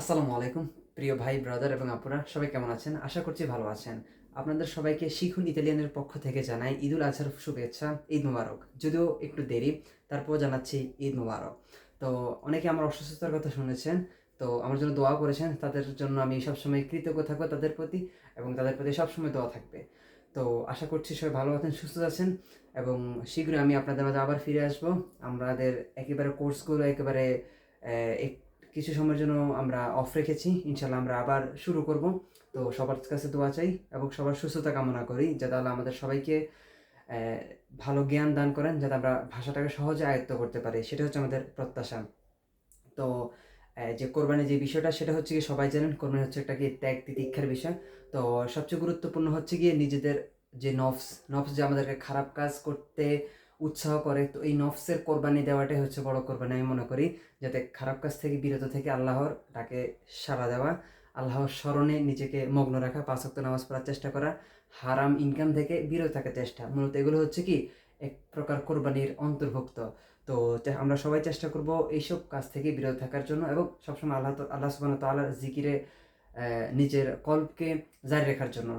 আসসালামু আলাইকুম, প্রিয় ভাই ব্রাদার এবং আপুরা, সবাই কেমন আছেন? আশা করছি ভালো আছেন। আপনাদের সবাইকে শিখুন ইতালিয়ানের পক্ষ থেকে জানাই ঈদুল আজহার শুভেচ্ছা, ঈদ মুবারক। যদিও একটু দেরি তারপর জানাচ্ছি ঈদ মুবারক। তো অনেকে আমার অসুস্থতার কথা শুনেছেন, তো আমার জন্য দোয়া করেছেন, তাদের জন্য আমি সবসময় কৃতজ্ঞ থাকব তাদের প্রতি এবং তাদের প্রতি সবসময় দোয়া থাকবে। তো আশা করছি সবাই ভালো আছেন, সুস্থ আছেন এবং শীঘ্রই আমি আপনাদের মাঝে আবার ফিরে আসব। আমাদের একেবারে কোর্সগুলো একেবারে কিছু সময়ের জন্য আমরা অফ রেখেছি। ইনশাল্লাহ আমরা আবার শুরু করব। তো সবার কাছে দোয়া চাই এবং সবার সুস্থতা কামনা করি, যাতে আল্লাহ আমাদের সবাইকে ভালো জ্ঞান দান করেন, যাতে আমরা ভাষাটাকে সহজে আয়ত্ত করতে পারি। সেটা হচ্ছে আমাদের প্রত্যাশা। তো যে কোরবানি যে বিষয়টা, সেটা হচ্ছে কি সবাই জানেন, কোরবানি হচ্ছে একটা কি ত্যাগ তিতিক্ষার বিষয়। তো সবচেয়ে গুরুত্বপূর্ণ হচ্ছে গিয়ে নিজেদের যে নফস নফস যে আমাদেরকে খারাপ কাজ করতে উৎসাহ করে, তো এই নফসের কোরবানি দেওয়াটাই হচ্ছে বড় কোরবানি। আমি মনে করি যাতে খারাপ কাজ থেকে বিরত থেকে আল্লাহর তাকে সাড়া দেওয়া, আল্লাহর স্মরণে নিজেকে মগ্ন রাখা, পাঁচ ওয়াক্ত নামাজ পড়ার চেষ্টা করা, হারাম ইনকাম থেকে বিরত থাকার চেষ্টা। মূলত এগুলো হচ্ছে কি, এক প্রকার কোরবানির অন্তর্ভুক্ত। তো আমরা সবাই চেষ্টা করব এইসব কাজ থেকে বিরত থাকার জন্য এবং সবসময় আল্লাহ আল্লাহ সুবাহ তাল্লাহর জিকিরে নিজের কল্পকে জারি রাখার জন্য।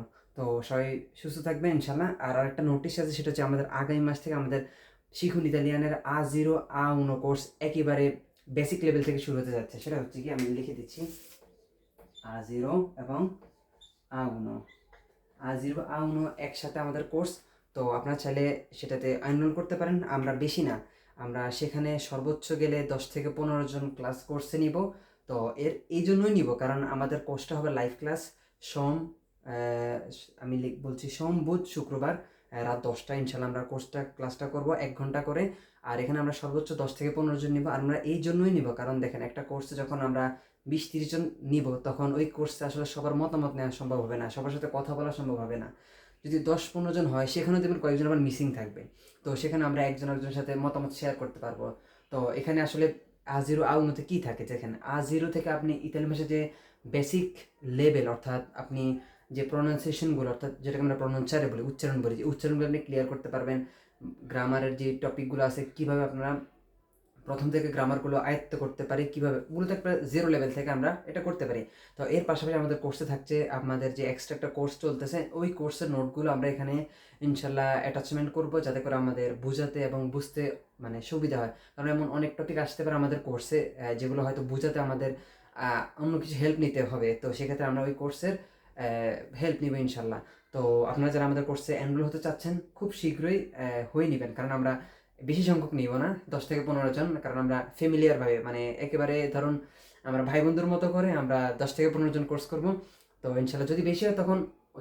তো সবাই সুস্থ থাকবেন ইনশাল্লাহ আর আরেকটা নোটিশ আছে, সেটা হচ্ছে আমাদের আগামী মাস থেকে আমাদের শিখুন ইতালিয়ানের আ জিরো আ উনো কোর্স একেবারে বেসিক লেভেল থেকে শুরু হতে যাচ্ছে। সেটা হচ্ছে কি, আমি লিখে দিচ্ছি। আ জিরো এবং আ উনো আ জিরো আ উনো একসাথে আমাদের কোর্স তো আপনারা চাইলে সেটাতে এনরোল করতে পারেন, আমরা বেশি না। আমরা সেখানে সর্বোচ্চ গেলে দশ থেকে পনেরো জন ক্লাস কোর্সে নিব। তো এর, এই জন্যই নিব, কারণ আমাদের কোর্সটা হবে লাইভ ক্লাস সোম আমি বলছি সোম, বুধ, শুক্রবার রাত দশটা। ইনশাল্লাহ আমরা কোর্সটা ক্লাসটা করব এক ঘণ্টা করে। আর এখানে আমরা সর্বোচ্চ দশ থেকে পনেরো জন নিব। আর আমরা এই জন্যই নিব। কারণ দেখেন, একটা কোর্সে যখন আমরা বিশ তিরিশ জন নিব, তখন ওই কোর্সে আসলে সবার মতামত নেওয়া সম্ভব হবে না। সবার সাথে কথা বলা সম্ভব হবে না। যদি দশ পনেরো জন হয়, সেখানেও দেখবেন কয়েকজন আবার মিসিং থাকবে। তো সেখানে আমরা একজন একজনের সাথে মতামত শেয়ার করতে পারব। তো এখানে আসলে আজিরো জিরো আ কী থাকে? দেখেন, আজিরো থেকে আপনি ইতালি ভাষায় যে বেসিক লেভেল অর্থাৎ আপনি যে প্রনাউন্সিয়েশনগুলো অর্থাৎ যেটাকে আমরা প্রনাউন্সারে বলি, উচ্চারণ বলি, যে উচ্চারণগুলো আপনি ক্লিয়ার করতে পারবেন। গ্রামারের যে টপিকগুলো আছে, কীভাবে আপনারা প্রথম থেকে গ্রামারগুলো আয়ত্ত করতে পারি, কীভাবে, মূলত একটা জিরো লেভেল থেকে আমরা এটা করতে পারি। তো এর পাশাপাশি আমাদের কোর্সে থাকছে, আমাদের যে এক্সট্রা একটা কোর্স চলতেছে, ওই কোর্সের নোটগুলো আমরা এখানে ইনশাল্লাহ অ্যাটাচমেন্ট করব, যাতে করে আমাদের বোঝাতে এবং বুঝতে মানে সুবিধা হয়। কারণ এমন অনেক টপিক আসতে পারে আমাদের কোর্সে যেগুলো হয়তো বোঝাতে আমাদের অন্য কিছু হেল্প নিতে হবে। তো সেক্ষেত্রে আমরা ওই কোর্সের হেল্প নিব ইনশাল্লাহ। তো আপনারা যারা আমাদের কোর্সে এনরোল হতে চাচ্ছেন, খুব শীঘ্রই হয়ে নেবেন। কারণ আমরা বেশি সংখ্যক নিব না, দশ থেকে পনেরো জন। কারণ আমরা ফ্যামিলিয়ারভাবে মানে একেবারে ধরুন আমরা ভাই বন্ধুর মতো করে আমরা দশ থেকে পনেরো জন কোর্স করব। তো ইনশাল্লাহ যদি বেশি হয় তখন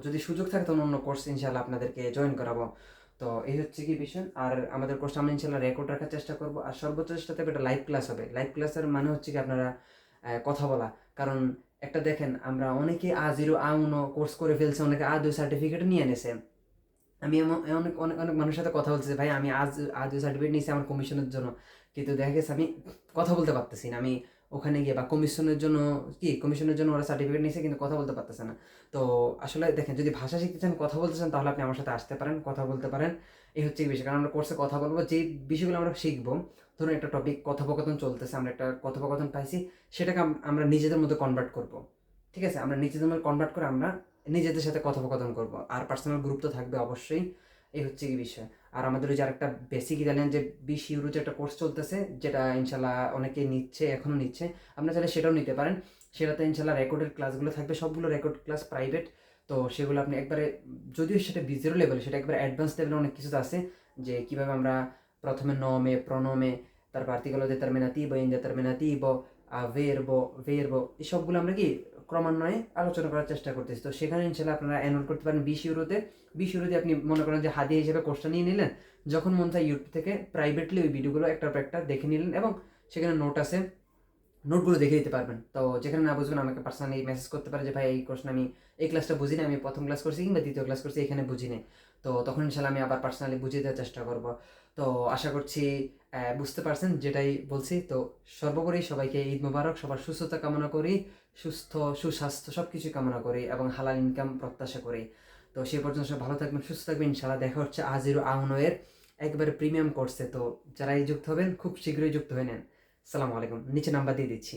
যদি সুযোগ থাকে তখন অন্য কোর্স ইনশাল্লাহ আপনাদেরকে জয়েন করাবো। তো এই হচ্ছে কি বিষয়। আর আমাদের কোর্সটা আমরা ইনশাল্লাহ রেকর্ড রাখার চেষ্টা করব। আর সর্বোচ্চ চেষ্টা থাকবে একটা লাইভ ক্লাস হবে। লাইভ ক্লাসের মানে হচ্ছে কি আপনারা কথা বলা। কারণ একটা দেখেন, আমরা অনেকে আ জিরো আ উনো কোর্স করে ফেলছে, অনেকে আ দুই সার্টিফিকেট নিয়ে এনেছে। আমি এমন- অনেক অনেক অনেক মানুষের সাথে কথা বলছি ভাই, আমি আজ আজ সার্টিফিকেট নিয়েছি আমার কমিশনের জন্য। কিন্তু দেখা গেছে আমি কথা বলতে পারতেছি না। আমি ওখানে গিয়ে, বা কমিশনের জন্য, কি কমিশনের জন্য ওরা সার্টিফিকেট নিয়েছে, কিন্তু কথা বলতে পারতেছে না। তো আসলে দেখেন, যদি ভাষা শিখতে চান, কথা বলতে চান, তাহলে আপনি আমার সাথে আসতে পারেন, কথা বলতে পারেন। এই হচ্ছে বিষয়। কারণ আমরা কোর্সে কথা বলব যে বিষয়গুলো আমরা শিখব ধরুন একটা টপিক কথোপকথন চলতেছে, আমরা একটা কথোপকথন পাইছি, সেটাকে আমরা নিজেদের মধ্যে কনভার্ট করব। ঠিক আছে? আমরা নিজেদের মধ্যে কনভার্ট করে আমরা নিজেদের সাথে কথোপকথন করব। আর পার্সোনাল গ্রুপ তো থাকবে অবশ্যই, এই হচ্ছে কি বিষয়। আর আমাদের ওই যে আরেকটা বেসিক ইতালিয়ান যে বিশ ইউরো যে একটা কোর্স চলতেছে, যেটা ইনশাল্লাহ অনেকে নিচ্ছে এখনও নিচ্ছে, আপনারা চাইলে সেটাও নিতে পারেন। সেটাতে ইনশাল্লাহ রেকর্ডের ক্লাসগুলো থাকবে, সবগুলো রেকর্ড ক্লাস প্রাইভেট তো সেগুলো আপনি একবারে, যদিও সেটা বিজেরো লেভেল সেটা একবারে অ্যাডভান্স লেভেলে অনেক কিছু আছে, যে কীভাবে আমরা প্রথমে নমে প্রণমে তারপর আর্টিকেলো determinativo, indeterminativo verbo ভেরব ভেরব এসবগুলো আমরা কি ক্রমান্বয়ে আলোচনা করার চেষ্টা করতেছি? তো সেখানে ইনশাল্লাহ আপনারা এনরোল করতে পারেন বিশ ইউরোতে। বিশ ইউরোতে আপনি মনে করেন যে হাদিয়া হিসেবে কোর্সটা নিয়ে নিলেন, যখন মন চায় ইউটিউব থেকে প্রাইভেটলি ওই ভিডিওগুলো একটার পর একটা দেখে নিলেন এবং সেখানে নোট আছে। নোটগুলো দেখে দিতে পারবেন। তো যেখানে না বুঝবেন আমাকে পার্সোনালি মেসেজ করতে পারে যে, ভাই, এই কোর্সটা আমি, এই ক্লাসটা বুঝি না, আমি প্রথম ক্লাস করছি কিংবা দ্বিতীয় ক্লাস করছি, এখানে বুঝি না তো তখন ইনশাল্লাহ আমি আবার পার্সোনালি বুঝিয়ে দেওয়ার চেষ্টা করব। তো আশা করছি বুঝতে পারছেন যেটাই বলছি। তো সর্বোপরি সবাইকে ঈদ মোবারক, সবার সুস্থতা কামনা করি, সুস্থ, সুস্বাস্থ্য সব কিছু কামনা করি এবং হালাল ইনকাম প্রত্যাশা করি। তো সেই পর্যন্ত সব ভালো থাকবেন, সুস্থ থাকবেন। ইনশাল্লাহ দেখা হচ্ছে আজিরো আউনোয়ের একবারে প্রিমিয়াম কোর্সে তো যারাই যুক্ত হবেন, খুব শীঘ্রই যুক্ত হয়ে নেন। সালামু আলাইকুম নিচে নাম্বার দিয়ে দিচ্ছি।